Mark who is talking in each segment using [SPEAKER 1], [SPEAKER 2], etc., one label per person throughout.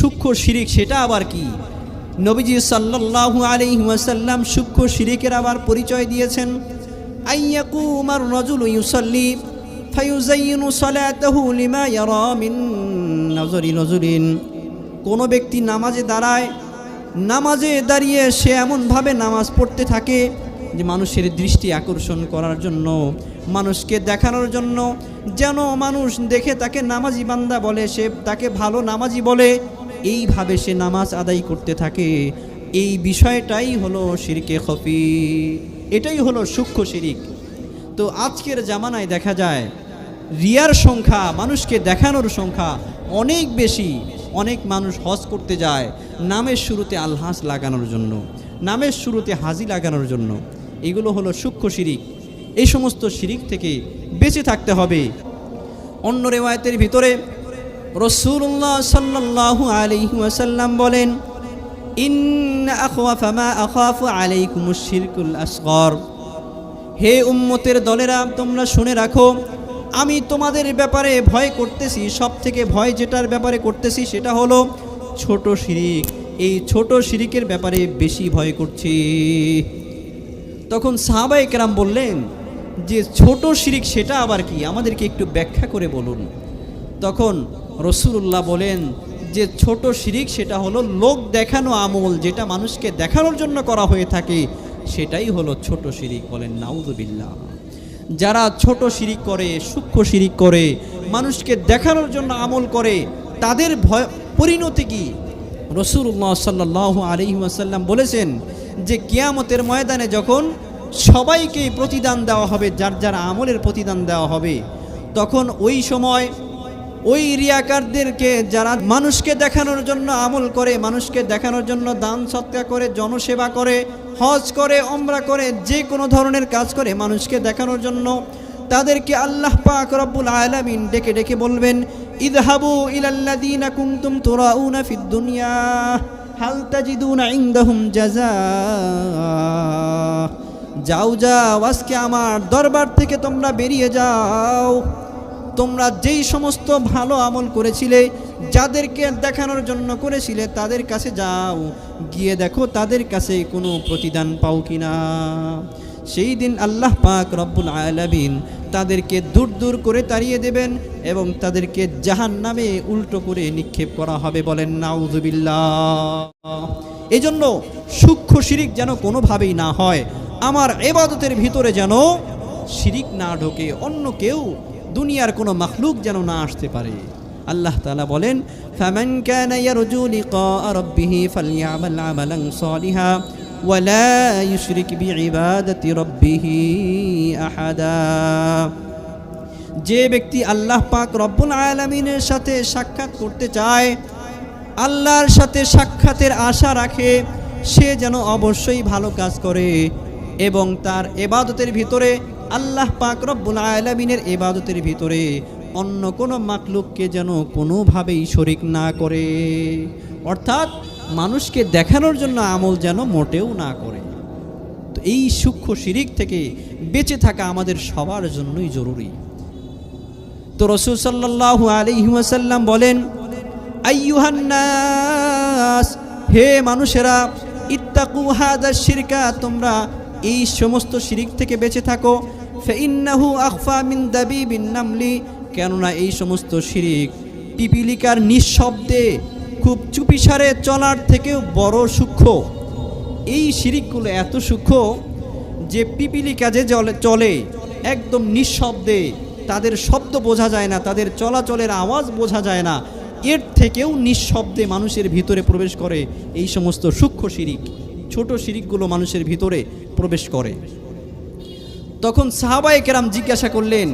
[SPEAKER 1] সূক্ষ্ম শিরিক, সেটা আবার কি? নবীজি সাল্লাল্লাহু আলাইহি ওয়াসাল্লাম সূক্ষ্ম শিরিকের আবার পরিচয় দিয়েছেন। সালাতাহু লিমা নজরিন। কোনো ব্যক্তি নামাজে দাঁড়ায়, নামাজে দাঁড়িয়ে সে এমনভাবে নামাজ পড়তে থাকে যে মানুষের দৃষ্টি আকর্ষণ করার জন্য, মানুষকে দেখানোর জন্য। যেন মানুষ দেখে তাকে নামাজি বান্দা বলে, সে তাকে ভালো নামাজি বলে। এইভাবে সে নামাজ আদায় করতে থাকে। এই বিষয়টাই হলো শিরকে খফি। এটাই হলো সূক্ষ্ম শিরিক। তো আজকের জামানায় দেখা যায়, রিয়ার সংখ্যা, মানুষকে দেখানোর সংখ্যা অনেক বেশি। অনেক মানুষ হজ করতে যায়, নামের শুরুতে আলহাস লাগানোর জন্য, নামের শুরুতে হাজি লাগানোর জন্য। এগুলো হলো সূক্ষ্ম শিরিক। এই সমস্ত শিরিক থেকে বেঁচে থাকতে হবে। অন্য রেওয়ায়তের ভিতরে রসুল্লাহ সাল্লাল্লাহু আলাইহি ওয়াসাল্লাম বলেন হে উম্মতের দলেরা, তোমরা শুনে রাখো, আমি তোমাদের ব্যাপারে ভয় করতেছি সব থেকে ভয় যেটার ব্যাপারে করতেছি সেটা হলো ছোট শিরিক। এই ছোট শিরিকের ব্যাপারে বেশি ভয় করছি। তখন সাহাবাই কেরাম বললেন, যে ছোট শিরিক সেটা আবার কি? আমাদেরকে একটু ব্যাখ্যা করে বলুন। তখন রসুল্লাহ বলেন যে ছোট শিরিক সেটা হলো লোক দেখানো আমল যেটা মানুষকে দেখানোর জন্য করা হয়ে থাকে, সেটাই হলো ছোট শিরিক বলেন নাউজুবিল্লাহ। যারা ছোট শিরিক করে, সূক্ষ্ম শিরিক করে, মানুষকে দেখানোর জন্য আমল করে, তাদের ভয়, পরিণতি কি? রসুল্লাহ সাল্লাহ আলহি আসাল্লাম বলেছেন যে কিয়ামতের ময়দানে যখন সবাইকে প্রতিদান দেওয়া হবে, যার যার আমলের প্রতিদান দেওয়া হবে, তখন ওই সময় ওই রিয়াকারদেরকে যারা মানুষকে দেখানোর জন্য আমল করে, মানুষকে দেখানোর জন্য দান সৎকা করে, জনসেবা করে, হজ করে অমরা করে, যে কোনো ধরনের কাজ করে মানুষকে দেখানোর জন্য তাদেরকে আল্লাহ পাক রব্বুল আলামিন ডেকে ডেকে বলবেন, ইদহাবু ইলাল্লাযীনা কুনতুম তুরাউনা ফিদ দুনিয়া, হাল তাজিদুনা ইনদাহুম যাও যাও, আজকে আমার দরবার থেকে তোমরা বেরিয়ে যাও। তোমরা যেই সমস্ত ভালো আমল করেছিলে, যাদেরকে দেখানোর জন্য করেছিলে, তাদের কাছে যাও, গিয়ে দেখো তাদের কাছে কোনো প্রতিদান পাও কিনা। সেই দিন আল্লাহ পাক রব্বুল আলামিন তাদেরকে দূর দূর করে তাড়িয়ে দেবেন এবং তাদেরকে জাহান নামে উল্টো করে নিক্ষেপ করা হবে বলেন, নাউজুবিল্লাহ। এই জন্য সূক্ষ্ম শিরিক যেন কোনোভাবেই না হয়, আমার এবাদতের ভিতরে যেন শিরিক না ঢোকে, অন্য কেউ দুনিয়ার কোনো মখলুক যেন না আসতে পারে। আল্লাহ তালা বলেন কানা ইয়ারজু লিকা রাব্বিহি ফালইআমাল আমালান সালিহা ওয়ালা ইউশরিক বিইবাদাতি রাব্বিহি আহাদা। যে ব্যক্তি আল্লাহ পাক রব্বুল আলামিনের সাথে সাক্ষাৎ করতে চায়, আল্লাহর সাথে সাক্ষাতের আশা রাখে, সে যেন অবশ্যই ভালো কাজ করে এবং তার এবাদতের ভিতরে আল্লাহ পাক রব্বুল আলামিনের এবাদতের ভিতরে অন্য কোনো মাকলুককে যেন কোনোভাবেই শরিক না করে। অর্থাৎ মানুষকে দেখানোর জন্য আমল যেন মোটেও না করে। তো এই সূক্ষ্ম শিরিক থেকে বেঁচে থাকা আমাদের সবার জন্যই জরুরি। তো রসুল সাল্লাহ আলিহাসাল্লাম বলেন হে মানুষেরা, ইত্তাকু হাদা শিরকা, তোমরা এই সমস্ত শিরিক থেকে বেঁচে থাকো। ফেইন্নাহু আখফা মিন দাবি বিন নামলি, কেননা এই সমস্ত শিরিক পিপিলিকার নিঃশব্দে খুব চুপিসারে চলার থেকেও বড় সূক্ষ্ম। এই শিরিকগুলো এত সূক্ষ্ম যে পিপিলিকা যে চলে, একদম নিঃশব্দে, তাদের শব্দ বোঝা যায় না, তাদের চলাচলের আওয়াজ বোঝা যায় না। এর থেকেও নিঃশব্দে মানুষের ভিতরে প্রবেশ করে এই সমস্ত সূক্ষ্ম শিরিক, ছোট শিরিকগুলো মানুষের ভিতরে প্রবেশ করে। তখন সাহাবায়ে কেরাম জিজ্ঞাসা করলেন,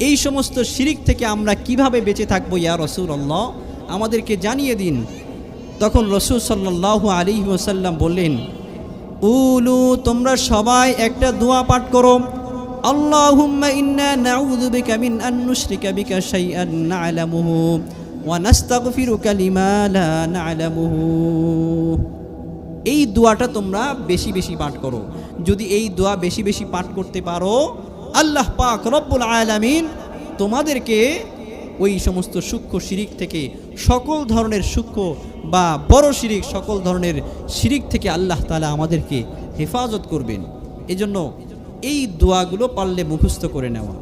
[SPEAKER 1] এই সমস্ত শিরিক থেকে আমরা কীভাবে বেঁচে থাকব ইয়া রসুল আল্লাহ আমাদেরকে জানিয়ে দিন। তখন রসুল সাল্লাহ আলী ওসাল্লাম বললেন, উলু, তোমরা সবাই একটা দোয়া পাঠ করো। না'লামুহু। এই দোয়াটা তোমরা বেশি বেশি পাঠ করো। যদি এই দোয়া বেশি বেশি পাঠ করতে পারো, আল্লাহ পাক রব্বুল আলামিন তোমাদেরকে ওই সমস্ত সূক্ষ্ম শিরিক থেকে, সকল ধরনের সূক্ষ্ম বা বড় শিরিক, সকল ধরনের শিরিক থেকে আল্লাহ তালা আমাদেরকে হেফাজত করবেন। এজন্য এই দোয়াগুলো পারলে মুখস্থ করে নেওয়া।